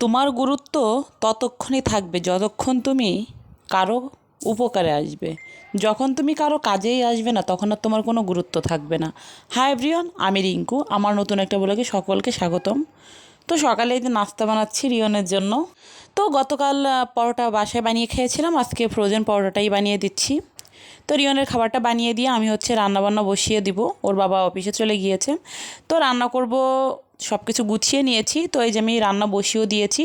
তোমার গুরুত্ব ততক্ষণই থাকবে, যতক্ষণ তুমি কারও উপকারে আসবে। যখন তুমি কারও কাজেই আসবে না, তখন আর তোমার কোনো গুরুত্ব থাকবে না। হাই এভরিওয়ান আমি রিঙ্কু, আমার নতুন একটা ব্লগে সকলকে স্বাগতম। তো সকালে এই যে নাস্তা বানাচ্ছি রিয়নের জন্য। তো গতকাল পরোটা বাসায় বানিয়ে খেয়েছিলাম, আজকে ফ্রোজেন পরোটাটাই বানিয়ে দিচ্ছি। তো রিয়নের খাবারটা বানিয়ে দিয়ে আমি হচ্ছে রান্নাবান্না বসিয়ে দিব, ওর বাবা অফিসে চলে গিয়েছে। তো রান্না করব সব কিছু গুছিয়ে নিয়েছি। তো এই যে আমি রান্না বসিয়েও দিয়েছি।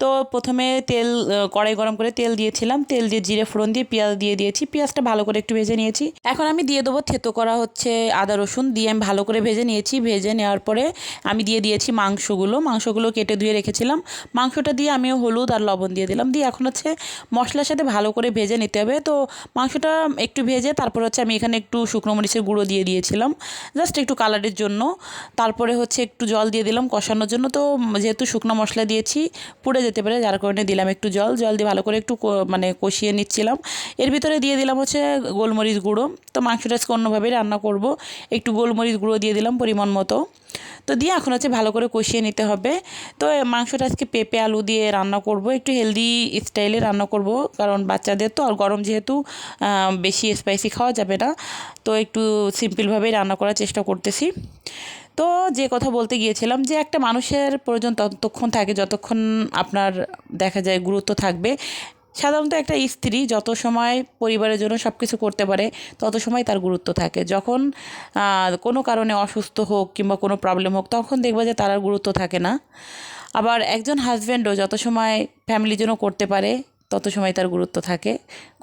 তো প্রথমে তেল কড়াই গরম করে তেল দিয়েছিলাম। তেল দিয়ে জিরে ফোড়ন দিয়ে পেঁয়াজ দিয়ে দিয়েছি। পেঁয়াজটা ভালো করে একটু ভেজে নিয়েছি। এখন আমি দিয়ে দেবো থেতো করা হচ্ছে আদা, রসুন দিয়ে আমি ভালো করে ভেজে নিয়েছি। ভেজে নেওয়ার পরে আমি দিয়ে দিয়েছি মাংসগুলো। মাংসগুলো কেটে ধুয়ে রেখেছিলাম। মাংসটা দিয়ে আমি হলুদ আর লবণ দিয়ে দিলাম। দিয়ে এখন হচ্ছে মশলার সাথে ভালো করে ভেজে নিতে হবে। তো মাংসটা একটু ভেজে তারপর হচ্ছে আমি এখানে একটু শুকনো মরিচের গুঁড়ো দিয়ে দিয়েছিলাম। জাস্ট একটু কালারের জন্য। তারপরে হচ্ছে একটু জল দিয়ে দিলাম, কষানোর জন্য। তো যেহেতু শুকনো মশলা দিয়েছি, পুড়ে যেতে পারে, যার কারণে দিলাম একটু জল। জল দিয়ে ভালো করে একটু মানে কষিয়ে নিচ্ছিলাম। এর ভিতরে দিয়ে দিলাম হচ্ছে গোলমরিচ গুঁড়ো। তো মাংসটা আজকে অন্যভাবেই রান্না করব। একটু গোলমরিচ গুঁড়ো দিয়ে দিলাম পরিমাণ মতো। তো দিয়ে এখন হচ্ছে ভালো করে কষিয়ে নিতে হবে। তো মাংসটা আজকে পেঁপে, আলু দিয়ে রান্না করব। একটু হেলদি স্টাইলে রান্না করব, কারণ বাচ্চাদের তো, আর গরম যেহেতু বেশি স্পাইসি খাওয়া যাবে না। তো একটু সিম্পলভাবেই রান্না করার চেষ্টা করতেছি। তো যে কথা বলতে গিয়েছিলাম যে একটা মানুষের প্রয়োজন ততক্ষণ থাকে, যতক্ষণ আপনার দেখা যায় গুরুত্ব থাকবে। সাধারণত একটা স্ত্রী যত সময় পরিবারের জন্য সব কিছু করতে পারে, তত সময় তার গুরুত্ব থাকে। যখন কোনো কারণে অসুস্থ হোক কিংবা কোনো প্রবলেম হোক, তখন দেখবা যে তার আর গুরুত্ব থাকে না। আবার একজন হাজব্যান্ডও যত সময় ফ্যামিলির জন্য করতে পারে, তত সময় তার গুরুত্ব থাকে।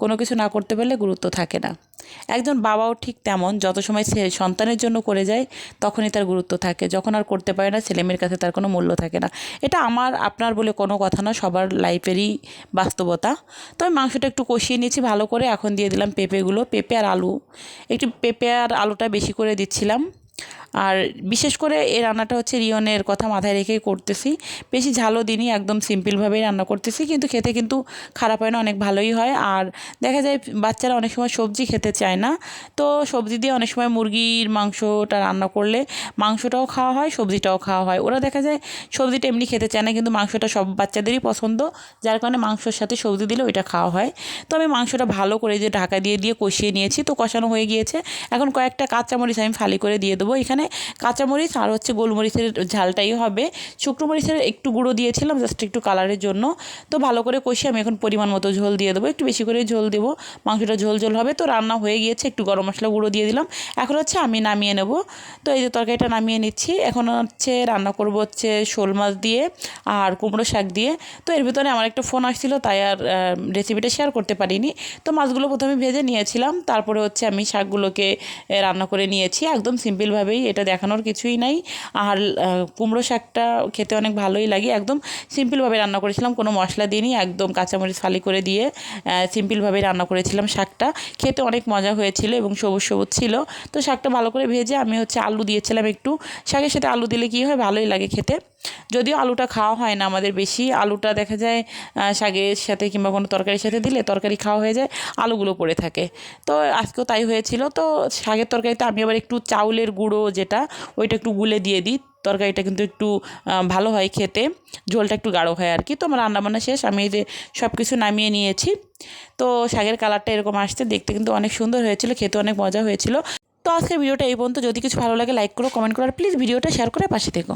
কোনো কিছু না করতে পারলে গুরুত্ব থাকে না। একজন বাবাও ঠিক তেমন, যত সময় সে সন্তানের জন্য করে যায়, তখনই তার গুরুত্ব থাকে। যখন আর করতে পারে না, ছেলেমেয়ের কাছে তার কোনো মূল্য থাকে না। এটা আমার, আপনার বলে কোনো কথা না, সবার লাইফেরই বাস্তবতা। তো আমি মাংসটা একটু কষিয়ে নিয়েছি, ভালো করে এখন দিয়ে দিলাম পেঁপেগুলো। পেঁপে আর আলু, একটু পেঁপে আর আলুটা বেশি করে দিচ্ছিলাম। আর বিশেষ করে এই রান্নাটা হচ্ছে রিয়নের কথা মাথায় রেখেই করতেছি। বেশি ঝালও দিনই একদম সিম্পলভাবেই রান্না করতেছি। কিন্তু খেতে কিন্তু খারাপ হয় না, অনেক ভালোই হয়। আর দেখা যায় বাচ্চারা অনেক সময় সবজি খেতে চায় না। তো সবজি দিয়ে অনেক সময় মুরগির মাংসটা রান্না করলে মাংসটাও খাওয়া হয়, সবজিটাও খাওয়া হয়। ওরা দেখা যায় সবজিটা এমনি খেতে চায় না, কিন্তু মাংসটা সব বাচ্চাদেরই পছন্দ। যার কারণে মাংসর সাথে সবজি দিলে ওইটা খাওয়া হয়। তো আমি মাংসটা ভালো করে যে ঢাকা দিয়ে দিয়ে কষিয়ে নিয়েছি। তো কষানো হয়ে গিয়েছে। এখন কয়েকটা কাঁচামরিচ আমি ফালি করে দিয়ে দেবো। এখানে কাঁচামরিচ আর হচ্ছে গোলমরিচের ঝালটাই হবে। শুকনো মরিচের একটু গুঁড়ো দিয়েছিলাম জাস্ট একটু কালারের জন্য। তো ভালো করে কষিয়ে আমি এখন পরিমাণ মতো ঝোল দিয়ে দেবো। একটু বেশি করে ঝোল দেবো। মাংসটা ঝোল ঝোল হবে। তো রান্না হয়ে গিয়েছে, একটু গরম মশলা গুঁড়ো দিয়ে দিলাম। এখন হচ্ছে আমি নামিয়ে নেব। তো এই যে তরকারিটা নামিয়ে নিচ্ছি। এখন হচ্ছে রান্না করব হচ্ছে শোল মাছ দিয়ে আর কুমড়ো শাক দিয়ে। তো এর ভিতরে আমার একটা ফোন আসছিল, তাই আর রেসিপিটা শেয়ার করতে পারিনি। তো মাছগুলো প্রথমে ভেজে নিয়েছিলাম। তারপরে হচ্ছে আমি শাকগুলোকে রান্না করে নিয়েছি। একদম সিম্পলভাবেই এটা দেখানোর কিছুই নাই। আর কুমড়ো শাকটা খেতে অনেক ভালোই লাগে। একদম সিম্পলভাবে রান্না করেছিলাম, কোনো মশলা দিইনি, একদম কাঁচামরিচ ফালি করে দিয়ে সিম্পলভাবে রান্না করেছিলাম শাকটা। খেতে অনেক মজা হয়েছিল এবং সবুজ সবুজ ছিল। তো শাকটা ভালো করে ভেজে আমি হচ্ছে আলু দিয়েছিলাম একটু। শাকের সাথে আলু দিলে কি হয়? ভালোই লাগে খেতে। যদিও আলুটা খাওয়া হয় না আমাদের বেশি, আলুটা দেখা যায় শাকের সাথে কিংবা কোনো তরকারির সাথে দিলে তরকারি খাওয়া হয়ে যায়, আলুগুলো পড়ে থাকে। তো আজকেও তাই হয়েছিল, তো শাকের তরকারিতে আমি আবার একটু চাউলের গুঁড়ো যেটা, ওইটা একটু গুলে দিয়ে দিই, তরকারিটা কিন্তু একটু ভালো হয় খেতে, ঝোলটা একটু গাঢ় হয় আর কি। তো আমার রান্নাবান্না শেষ, আমি এই যে সব কিছু নামিয়ে নিয়েছি। তো শাকের কালারটা এরকম আসতে দেখতে কিন্তু অনেক সুন্দর হয়েছিল, খেতে অনেক মজা হয়েছিল। তো আজকের ভিডিওটা এই পর্যন্ত, যদি কিছু ভালো লাগে লাইক করো, কমেন্ট করো, আর প্লিজ ভিডিওটা শেয়ার করে পাশে থেকো।